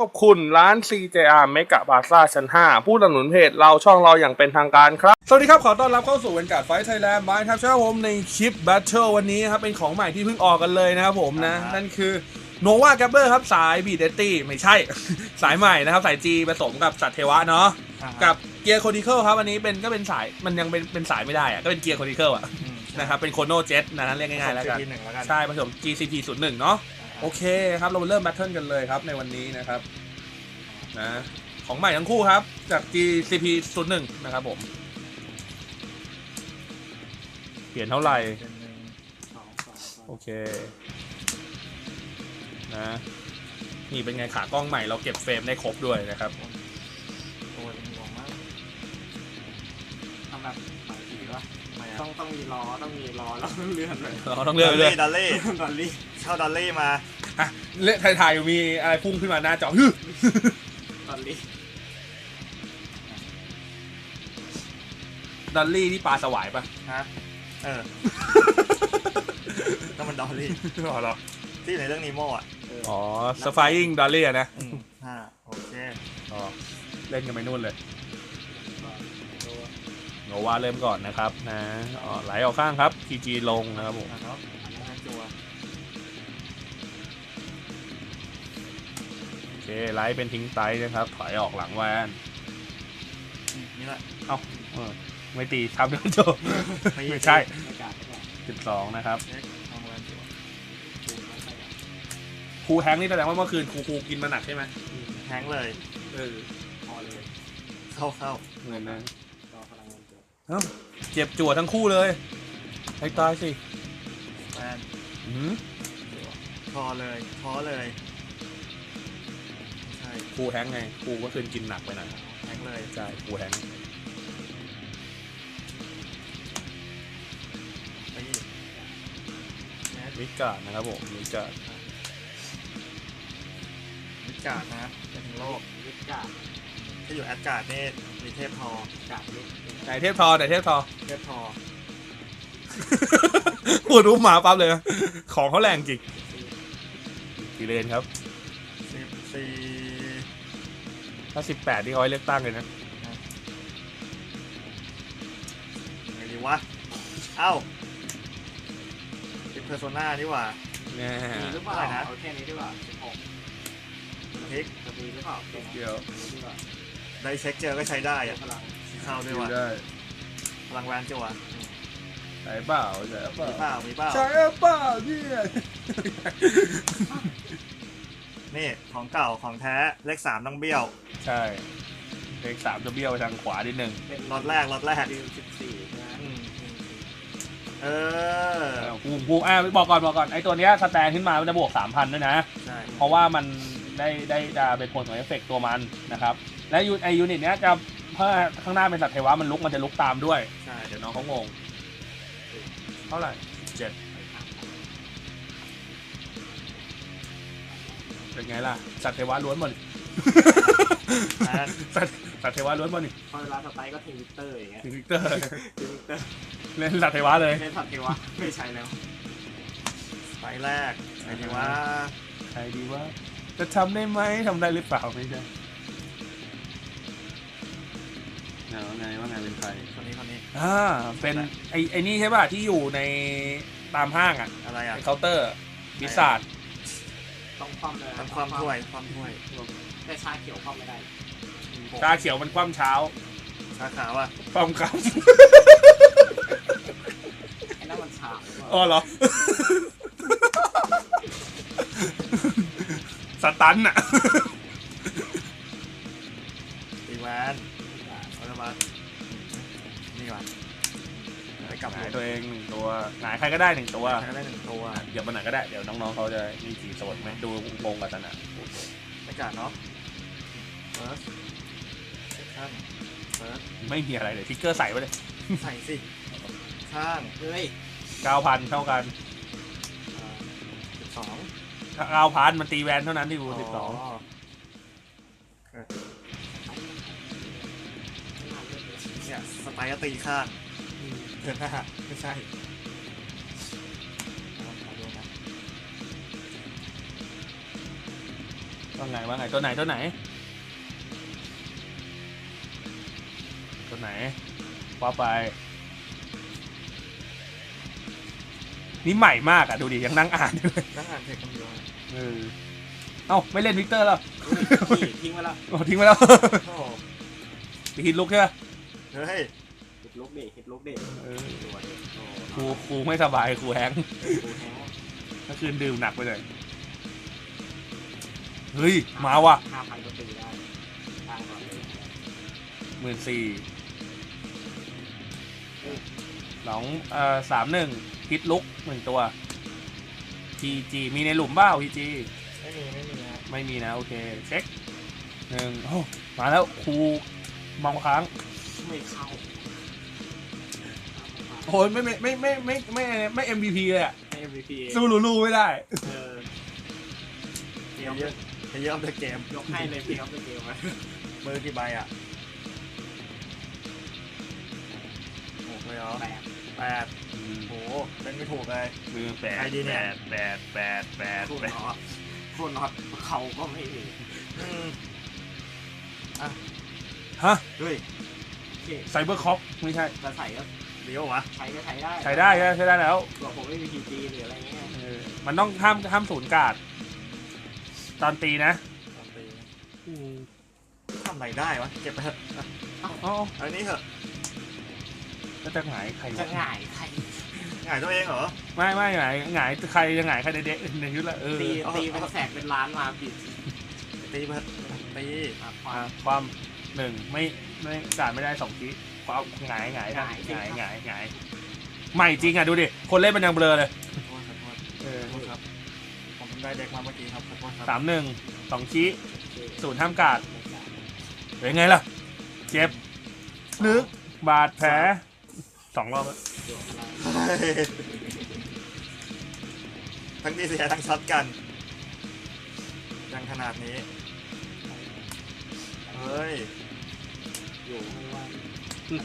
ขอบคุณร้าน CJR เมกะบาซ่าชั้น 5 ผู้สนับสนุนเพจเราช่องเราอย่างเป็นทางการครับ สวัสดีครับ ขอต้อนรับเข้าสู่เวนการ์ดไฟไทยแลนด์บายครับเช้าผมในคลิป Battle วันนี้ครับเป็นของใหม่ที่เพิ่งออกกันเลยนะครับผมนะอ่าฮะนั่นคือโนวาแกเบอร์ครับ สายบีเดตตี้ไม่ใช่ สายใหม่นะครับ สาย G ผสมกับสัตว์เทวะเนาะกับเกียร์โคดิเคิลครับอันนี้เป็นก็เป็นสายมันยังเป็นเป็นสายไม่ได้อะก็เป็นเกียร์โคดิเคิลอะนะครับเป็นโคโนเจ็ตนะเรียกง่ายๆแล้วกันทีหนึ่งแล้วกันใช่ผสม GCP 0 1เนาะ โอเคครับเราเริ่มแบทเทิลกันเลยครับในวันนี้นะครับนะของใหม่ทั้งคู่ครับจาก GCP 0 1นะครับผม เปลี่ยนเท่าไหร่ โอเคนะนี่เป็นไงขากล้องใหม่เราเก็บเฟรมได้ครบด้วยนะครับ ต้องต้องมีล้อต้องมีล้อแล้วเลื่อนเลยเราต้องเลือกไปเลยดอลลี่ดอลลี่เช่าดอลลี่มาอะเล่นถ่ายๆอยู่มีอะไรพุ่งขึ้นมาหน้าจอฮึดอลลี่ดอลลี่ที่ปลาสวายปะฮะเออนั่นมันดอลลี่อ๋อเหรอที่อยู่ในเรื่องนีโม่อะอ๋อสไฟอิงดอลลี่นะอืมห้าโอเคอ๋อเล่นกันไปนู่นเลยตัว โนวาเริ่มก่อนนะครับนะอ๋อไหลออกข้างครับ PG ลงนะครับผมอะเนาะอันนี้เป็นตัวโอเคไลท์เป็นทิ้งไตนะครับ ถอยออกหลังแวนอืมนี่แหละเอ้าเออไม่ตีทับเดินโจบไม่ใช่ไม่กล้าไม่กล้าสิบสองนะครับเช็คทำแวนตัวดูไม่ใช่อะครูแฮงค์นี่แสดงว่าเมื่อคืนครูครูกินมาหนักใช่ไหมแฮงค์เลยเออพอเลยเข้าเข้าเหมือนนะ เอ้าเจ็บจั่วทั้งคู่เลยให้ตายสิแวนอืมคอเลยคอเลยไม่ใช่ครูแฮงค์ไงครูก็คืนกินหนักไปหน่อยแฮงค์เลยใช่ครูแฮงค์ตีแมสวิกาดนะครับผมวิกาดมิดการ์ดนะเป็นถึงโลกลิกกาด ถ้าอยู่แอดการ์ดนี่มีเทพทอกาดลิกไหนเทพทอไหนเทพทอ เทพทอพูดรู้หมาปั๊บเลยนะของเขาแรงจริงกี่เลนครับสิบสี่ถ้าสิบแปดที่เขาให้เลือกตั้งเลยนะไงดีวะ เอ้าเป็นเพอร์โซนานี่หว่า แน่มีหรือเปล่าอะไรนะเอาแค่นี้ดีกว่าสิบหกพลิก จะมีหรือเปล่าเป็นเดี๋ยว ดีกว่า ได้เช็คเจอก็ใช้ได้อะพลังเข้าด้วยดูว่ะได้พลังแวนจัวใช่เปล่าใช่เปมีเปล่าล่ามีเปล่าใช่เปล่าเนี่ยนี่ของเก่าของแท้เลขสามต้องเบี้ยวใช่เลขสามจะเบี้ยวไปทางขวานิดนึงเป็นล็อตแรกล็อตแรกดิวสิบสี่นะอืมอืมเออกูกูอะบอกก่อนบอกก่อนไอ้ตัวเนี้ยสแตนขึ้นมามันจะบวกสามพันด้วยนะ ใช่เพราะว่ามันได้ได้จะเป็นผลของเอฟเฟกต์ตัวมันนะครับ และยูไอยูนิตเนี้ยจะเพื่อข้างหน้าเป็นสัตว์เทวะมันลุกมันจะลุกตามด้วย ใช่เดี๋ยวน้องเขางง เท่าไหร่เจ็ดเป็นไงล่ะ สัตว์เทวะล้วนหมดนั่นสัตว์สัตว์เทวะล้วนหมดนี่พอเวลาสไตล์ก็ทิ้งวิกเตอร์อย่างเงี้ยวิกเตอร์ทิ้งวิกเตอร์เล่นสัตว์เทวะเลยเล่นสัตว์เทวะไม่ใช่แล้วไฟแรกไงดีว่า ใครดีว่า จะทำได้ไหมทำได้หรือเปล่าไม่ใช่ ว่าไงว่าไงเป็นใครคนนี้คนนี้ อ่าเป็นไอไอนี่ใช่ป่ะที่อยู่ในตามห้างอะอะไรอะไอเคาน์เตอร์วิสาดต้องคว่ำเลยทำความถ้วยความถ้วยแต่ชาเขียวคว่ำไม่ได้ชาเขียวมันคว่ำเช้าชาขาวอะคว่ำครับ ไอ้นั่นมันชาหรือเปล่าอ๋อเหรอ สตันอะตีแวน เอาละมานี่ก่อนไปกลับหงายตัวเองหนึ่งตัวหงายใครก็ได้หนึ่งตัวใช้ได้หนึ่งตัวเดี๋ยวมันไหนก็ได้เดี๋ยวน้องๆเขาจะมีสีสดไหมดูงงกันนะไม่กาดเนาะ first second first ไม่มีอะไรเลยทิกเกอร์ใส่ไปเลยใส่สิข้างเฮ้ยเก้าพันเท่ากันสิบสองเก้าพันมันตีแวนเท่านั้นที่บูสิบสอง เนี่ยสไปร์ตีข้างเดินหน้าไม่ใช่ขอดูนะโว่าไงว่าไงตัวไหนตัวไหน ตัวไหนว่าไป นี่ใหม่มากอะ ดูดิ ยังนั่งอ่านอยู่เลยนั่งอ่านเทคคนเดียวเออเอ้า ไม่เล่นวิกเตอร์แล้วนี่ทิ้งไว้แล้ว โอ้ทิ้งไปแล้วโอ้ไปฮิตลุกใช่ไหม เฮ้ยฮิตลุกเด็ฮิตลุกเด็เออตัวเด็โอ้ครูครูไม่สบายครูแฮงค์ดูแฮงค์เมื่อคืนดื่มหนักไปเลยเฮ้ยมาว่ะห้าพันก็ตีได้ตั้งก่อนเลยหมื่นสี่สองเอ่อสามหนึ่งฮิตลุกหนึ่งตัว PG มีในหลุมเปล่า PG ไม่มีไม่มีนะไม่มีนะ โอเค เช็คหนึ่งโอ้มาแล้วครูมองค้าง ไม่เข้าโอ้ยไม่ไม่ไม่ไม่ไม่ไม่ไม่ MVP เลยอะให้ MVP สู้ลูลูไม่ได้ เออเกเยมอะเยอะเยอะเดอะเกมยกให้เลยเกมเป็นเกมอะมือกี่ใบอะหกเลยเหรอแปดแปดโหเล่นไม่ถูกเลย มือแปดใครดีเนี่ย แปดแปดแปดคุณแปดน็อตคุณน็อตเขาก็ไม่มีอืมฮะ เฮ้ยโอเค ไซเบอร์คอปไม่ใช่ จะใส่ก็เดี๋ยววะใช้ก็ใช้ได้ใช้ได้ใช้ได้ใช้ได้แล้วเผื่อผมไม่มีพีจีหรืออะไรเงี้ยเออมันต้องห้ามห้ามศูนย์การ์ดตอนตีนะตอนตีทำอะไรได้วะ เก็บไปเถอะอะอ๋อเอาอันนี้เถอะก็จะหงายใครจะวะง่ายใครหงายตัวเองเหรอ ไม่ไม่หงายหงายใครจะหงายใครในเด็กในยุทธละเออตีเอาตีเป็นแสกเป็นล้านมาปิดตีไปเถอะตีอะควาอ่ามความ หนึ่งไม่ไม่การไม่ได้สองทีความหงายหงายหงายหหงางายยจริงหงายหงายใหม่จริงอะดูดิ คนเล่นมันยังเบลอเลย ขอโทษขอโทษเออ ขอโทษครับ ผมเพิ่งได้เด็กมาเมื่อกี้ครับขอโทษครับสามหนึ่งสองชี้โอเคศูนย์ห้ามการ์ดเป็นไงล่ะ เจ็บลึกบาดแผลสองรอบแล้วเดี๋ยวอะไรเฮ้ยทั้งที่เสียทั้งช็อตกันยังขนาดนี้ เฮ้ยอยู่ บึบ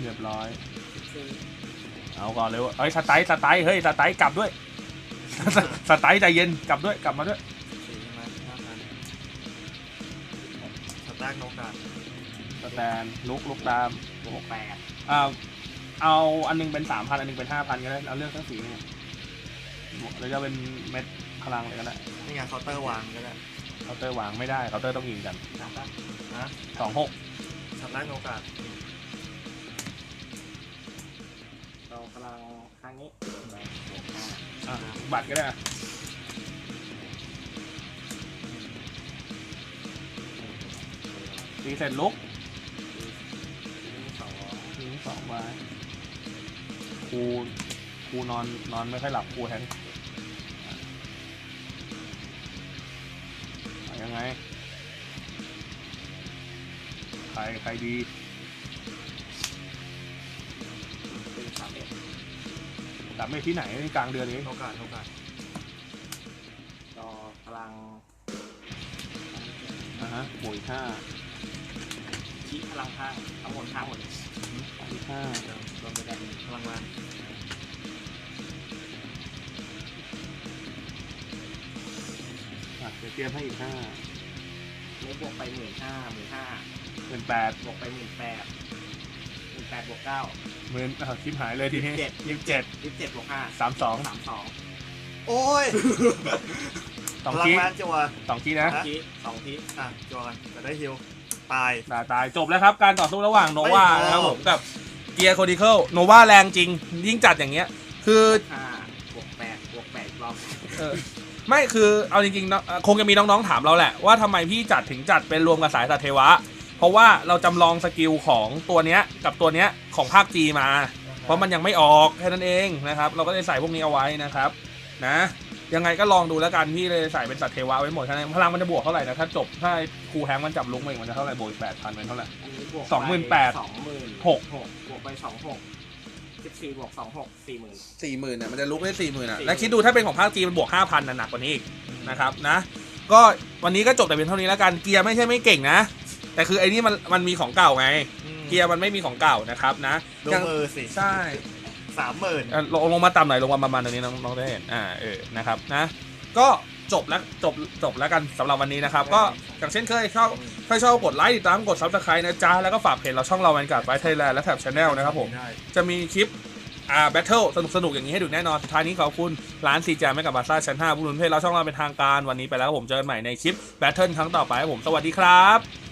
เรียบร้อยซึ่งเอาก่อนเลยเว้ยเอ้ยสไตล์สไตล์เฮ้ยสไตล์กลับด้วย สไตล์ใจเย็นกลับด้วยกลับมาด้วยสี่ใช่ไหมห้าพันสตาร์ทโนกาสแตนลุกลุกตามบวกแปดอ่าเอาอันหนึงเป็นสามพันอันหนึงเป็นห้าพันก็ได้เอาเลือกทั้งสีเนี่ยหรือจะเป็นเม็ดพลังเลยก็ได้นี่ไงเคาน์เตอร์วางก็ได้เคาน์เตอร์วางไม่ได้เคาน์เตอร์ต้องยิงกันนะครับนะสองหกสตาร์ทโนกาเรากำลังครั้งนี้ไปบวกห้า อะบัตรก็ได้อะตีเสร็จลุกสองยิงสองใบครูครูนอนนอนไม่ค่อยหลับครูแทงเอายังไง ใคร ใครดี กลับไม่ที่ไหนนี่กลางเดือนนี้โนกาโนกาเราพลังอะฮะหมวยห้าชี้พลังข้างทั้งหมดข้างหมดเลยสามห้ารวมไปได้พลังงานอะเดี๋ยวเตรียมให้อีกห้านี่บวกไปหมื่นห้าหมื่นห้าเป็นแปดบวกไปหมื่นแปดหมื่นแปดบวกเก้า หมื่นอะคลิปหายเลยทีนี้ยี่สิบเจ็ดยี่สิบเจ็ดยี่สิบเจ็ดบวกห้าสามสองสามสองโอ้ยสองพลังทีงานจัวสองทีนะฮะทีสองทีอะจัวกันจะได้ฮิวตายตายตายจบแล้วครับ การต่อสู้ระหว่างโนวาไม่พอนะครับผมกับเกียร์โคดิเคิลโนวาแรงจริง ยิ่งจัดอย่างเงี้ย คือห้าบวกแปดบวกแปดอีกรอบเออไม่คือเอาจริงๆเนอะเอ่อคงจะมีน้องๆถามเราแหละว่าทำไมพี่จัดถึงจัดเป็นรวมกับสายสัตเทวะเพ ราะว่าเราจำลองสกิลของตัวเนี้ยกับตัวเนี้ยของภาคจีมา เพราะมันยังไม่ออกแค่นั้นเองนะครับ เราก็เลยใส่พวกนี้เอาไว้นะครับ นะ ยังไงก็ลองดูแล้วกันพี่เลยใส่เป็นสัตว์เทวะไว้หมดแค่นั้นพลังมันจะบวกเท่าไหร่นะถ้าจบถ้าครูแฮงค์มันจับลุกมาอีกมันจะเท่าไหร่บวกแปดพันเป็นเท่าไหร่อันนี้บวกสองหมื่นแปด สองหมื่นหกหกบวกไปสองหกสิบสี่บวกสองหกสี่หมื่น สี่หมื่นเนี่ยมันจะลุกได้สี่หมื่นอะแล้วคิดดูถ้าเป็นของภาคจีนมันบวกห้าพันนะหนักกว่านี้อีกนะครับนะ ก็วันนี้ก็จบแต่เพียงเท่านี้แล้วกันเกียร์ไม่ใช่ไม่เก่งนะ แต่คือไอ้นี่มันมันมีของเก่าไง เกียร์มันไม่มีของเก่านะครับนะดูยังมือสิใช่สามหมื่นอะลงลงมาต่ำหน่อยลงมาประมาณตรงนี้น้องน้องได้เห็นอ่าเออนะครับนะ ก็จบแล้วจบจบแล้วกันสำหรับวันนี้นะครับ ก็อย่างเช่นเคยชอบถ้าชอบกดไลค์ติดตามกดซับสไครต์นะจ๊ะ แล้วก็ฝากเพจเราช่องเราแวนการ์ดไฟไทยแลนด์และแถบชาแนลนะครับผม ได้จะมีคลิปอ่าแบทเทิลสนุกสนุกๆอย่างนี้ให้ดูแน่นอน สุดท้ายนี้ขอบคุณ ร้านซีจาแมกับบาซ่าชั้น5ผู้ลุนเพจเราช่องเราเป็นทางการวันนี้ไปแล้วครับผมเจอกันใหม่ในคลิปแบทเทิลครั้งต่อไปครับผมสวัสดีครับ